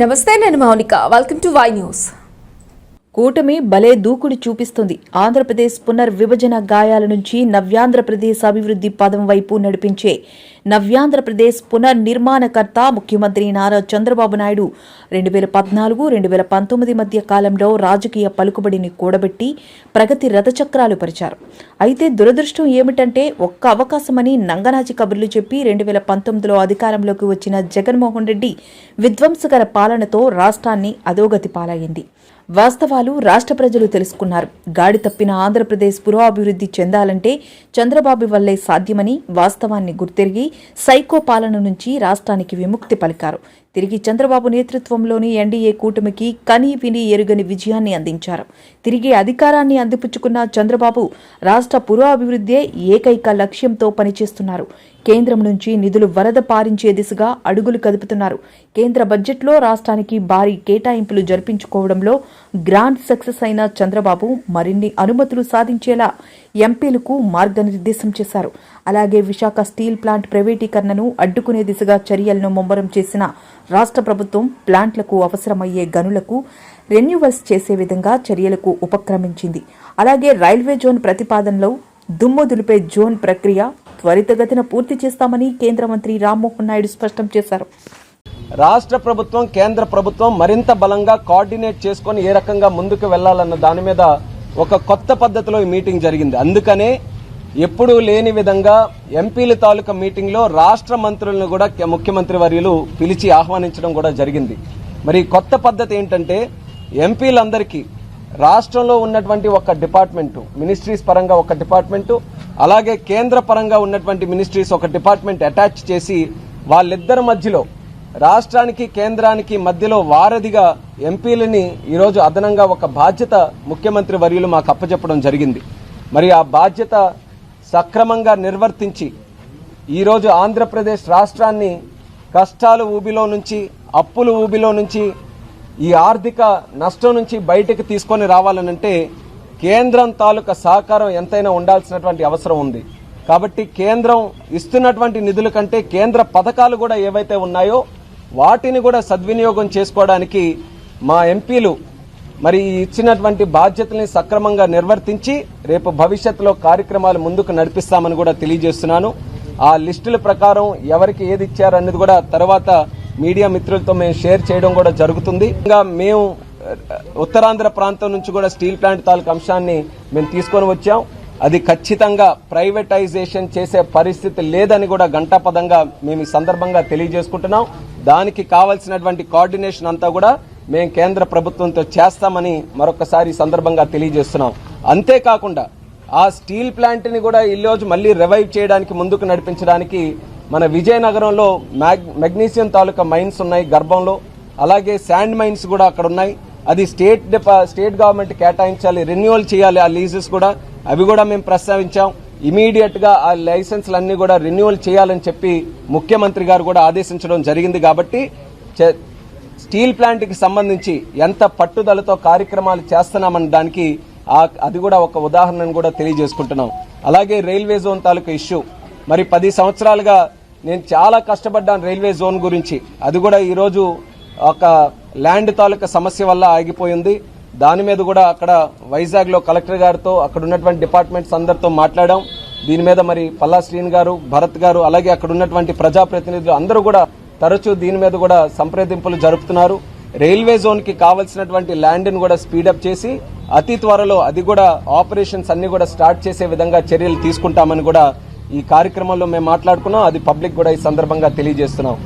నమస్తే నేను Mounika. Welcome to Y news కూటమి భలే దూకుడు చూపిస్తుంది. ఆంధ్రప్రదేశ్ పునర్విభజన గాయాల నుంచి నవ్యాంధ్రప్రదేశ్ అభివృద్ధి పదం వైపు నడిపించే నవ్యాంధ్రప్రదేశ్ పునర్నిర్మాణకర్త ముఖ్యమంత్రి నారా చంద్రబాబు నాయుడు. రెండు వేల పద్నాలుగు రెండు వేల పంతొమ్మిది మధ్య కాలంలో రాజకీయ పలుకుబడిని కూడబెట్టి ప్రగతి రథచక్రాలు పరిచారు. అయితే దురదృష్టం ఏమిటంటే ఒక్క అవకాశమని నంగనాచి కబుర్లు చెప్పి రెండు వేల పంతొమ్మిదిలో అధికారంలోకి వచ్చిన జగన్మోహన్ రెడ్డి విధ్వంసకర పాలనతో రాష్ట్రాన్ని అధోగతి పాలైంది వాస్తవాలు రాష్ట్ర ప్రజలు తెలుసుకున్నారు. గాడి తప్పిన ఆంధ్రప్రదేశ్ పురోభివృద్ధి చెందాలంటే చంద్రబాబు వల్లే సాధ్యమని వాస్తవాన్ని గుర్తెరిగి సైకో పాలన నుంచి రాష్ట్రానికి విముక్తి పలికారు. తిరిగి చంద్రబాబు నేతృత్వంలోని ఎన్డీఏ కూటమికి కని విని ఎరుగని విజయాన్ని అందించారు. తిరిగి అధికారాన్ని అందిపుచ్చుకున్న చంద్రబాబు రాష్ట్ర పురాభివృద్ధే ఏకైక లక్ష్యంతో పనిచేస్తున్నారు. కేంద్రం నుంచి నిధులు వరద పారించే దిశగా అడుగులు కదుపుతున్నారు. కేంద్ర బడ్జెట్లో రాష్ట్రానికి భారీ కేటాయింపులు జరిపించుకోవడంలో గ్రాండ్ సక్సెస్ అయిన చంద్రబాబు మరిన్ని అనుమతులు సాధించేలా ఎంపీలకు మార్గనిర్దేశం చేశారు. అలాగే విశాఖ స్టీల్ ప్లాంట్ ప్రైవేటీకరణను అడ్డుకునే దిశగా చర్యలను ముమ్మరం చేసిన రాష్ట్ర ప్రభుత్వం ప్లాంట్లకు అవసరమయ్యే గనులకు రెన్యువల్స్ చేసే విధంగా చర్యలకు ఉపక్రమించింది. అలాగే రైల్వే జోన్ ప్రతిపాదనలో దుమ్ము దులిపే జోన్ ప్రక్రియ త్వరితగతిన పూర్తి చేస్తామని కేంద్ర మంత్రి రామ్మోహన్ నాయుడు స్పష్టం చేశారు. రాష్ట్ర ప్రభుత్వం కేంద్ర ప్రభుత్వం మరింత బలంగా కోఆర్డినేట్ చేసుకొని ఏ రకంగా ముందుకు వెళ్ళాలన్న దాని మీద ఒక కొత్త పద్ధతిలో ఈ మీటింగ్ జరిగింది. అందుకనే ఎప్పుడూ లేని విధంగా ఎంపీల తాలూకా మీటింగ్లో రాష్ట్ర మంత్రులను కూడా ముఖ్యమంత్రి వర్యులు పిలిచి ఆహ్వానించడం కూడా జరిగింది. మరి కొత్త పద్ధతి ఏంటంటే ఎంపీలందరికీ రాష్ట్రంలో ఉన్నటువంటి ఒక డిపార్ట్మెంటు మినిస్ట్రీస్ పరంగా ఒక డిపార్ట్మెంటు అలాగే కేంద్ర పరంగా ఉన్నటువంటి మినిస్ట్రీస్ ఒక డిపార్ట్మెంట్ అటాచ్ చేసి వాళ్ళిద్దరి మధ్యలో రాష్ట్రానికి కేంద్రానికి మధ్యలో వారధిగా ఎంపీలని ఈరోజు అదనంగా ఒక బాధ్యత ముఖ్యమంత్రి వర్యులు మాకు అప్పచెప్పడం జరిగింది. మరి ఆ బాధ్యత సక్రమంగా నిర్వర్తించి ఈరోజు ఆంధ్రప్రదేశ్ రాష్ట్రాన్ని కష్టాలు ఊబిలో నుంచి అప్పులు ఊబిలో నుంచి ఈ ఆర్థిక నష్టం నుంచి బయటకు తీసుకొని రావాలనంటే కేంద్రం తాలూకా సహకారం ఎంతైనా ఉండాల్సినటువంటి అవసరం ఉంది. కాబట్టి కేంద్రం ఇస్తున్నటువంటి నిధుల కంటే కేంద్ర పథకాలు కూడా ఏవైతే ఉన్నాయో వాటిని కూడా సద్వినియోగం చేసుకోవడానికి మా ఎంపీలు మరి ఇచ్చినటువంటి బాధ్యతల్ని సక్రమంగా నిర్వర్తించి రేపు భవిష్యత్తులో కార్యక్రమాలు ముందుకు నడిపిస్తామని కూడా తెలియజేస్తున్నాను. ఆ లిస్టుల ప్రకారం ఎవరికి ఏది ఇచ్చారన్నది కూడా తర్వాత మీడియా మిత్రులతో మేము షేర్ చేయడం కూడా జరుగుతుంది. ఇంకా మేము ఉత్తరాంధ్ర ప్రాంతం నుంచి కూడా స్టీల్ ప్లాంట్ తాలూకు అంశాన్ని మేము తీసుకొని వచ్చాం. అది ఖచ్చితంగా ప్రైవేటైజేషన్ చేసే పరిస్థితి లేదని కూడా గంటాపదంగా మేము ఈ సందర్భంగా తెలియజేసుకుంటున్నాం. దానికి కావాల్సినటువంటి కోఆర్డినేషన్ అంతా కూడా మేము కేంద్ర ప్రభుత్వంతో చేస్తామని మరొకసారి సందర్భంగా తెలియజేస్తున్నాం. అంతేకాకుండా ఆ స్టీల్ ప్లాంట్ని కూడా ఈ రోజు మళ్ళీ రివైవ్ చేయడానికి ముందుకు నడిపించడానికి మన విజయనగరంలో మ్యాగ్ మెగ్నీషియం తాలూకా మైన్స్ ఉన్నాయి గర్భంలో. అలాగే శాండ్ మైన్స్ కూడా అక్కడ ఉన్నాయి. అది స్టేట్ స్టేట్ గవర్నమెంట్ కేటాయించాలి రెన్యువల్ చేయాలి ఆ లీజెస్ కూడా. అవి కూడా మేము ప్రస్తావించాం. ఇమీడియట్గా ఆ లైసెన్స్లన్నీ కూడా రెన్యువల్ చేయాలని చెప్పి ముఖ్యమంత్రి గారు కూడా ఆదేశించడం జరిగింది కాబట్టి చే- స్టీల్ ప్లాంట్కి సంబంధించి ఎంత పట్టుదలతో కార్యక్రమాలు చేస్తున్నామన్న దానికి అది కూడా ఒక ఉదాహరణను కూడా తెలియజేసుకుంటున్నాం. అలాగే రైల్వే జోన్ తాలూకా ఇష్యూ. మరి పది సంవత్సరాలుగా నేను చాలా కష్టపడ్డాను రైల్వే జోన్ గురించి. అది కూడా ఈరోజు ఒక ల్యాండ్ తాలూకా సమస్య వల్ల ఆగిపోయింది. దాని మీద కూడా అక్కడ వైజాగ్లో కలెక్టర్ గారితో అక్కడ ఉన్నటువంటి డిపార్ట్మెంట్స్ అందరితో మాట్లాడాం. దీని మీద మరి పల్లా శ్రీన్ గారు భరత్ గారు అలాగే అక్కడ ఉన్నటువంటి ప్రజాప్రతినిధులు అందరూ కూడా తరచూ దీని మీద కూడా సంప్రదింపులు జరుపుతున్నారు. రైల్వే జోన్కి కావాల్సినటువంటి ల్యాండ్ను కూడా స్పీడప్ చేసి అతి త్వరలో అది కూడా ఆపరేషన్స్ అన్ని కూడా స్టార్ట్ చేసే విధంగా చర్యలు తీసుకుంటామని కూడా ఈ కార్యక్రమంలో మేము మాట్లాడుకున్నాం. అది పబ్లిక్ కూడా ఈ సందర్భంగా తెలియజేస్తున్నాం.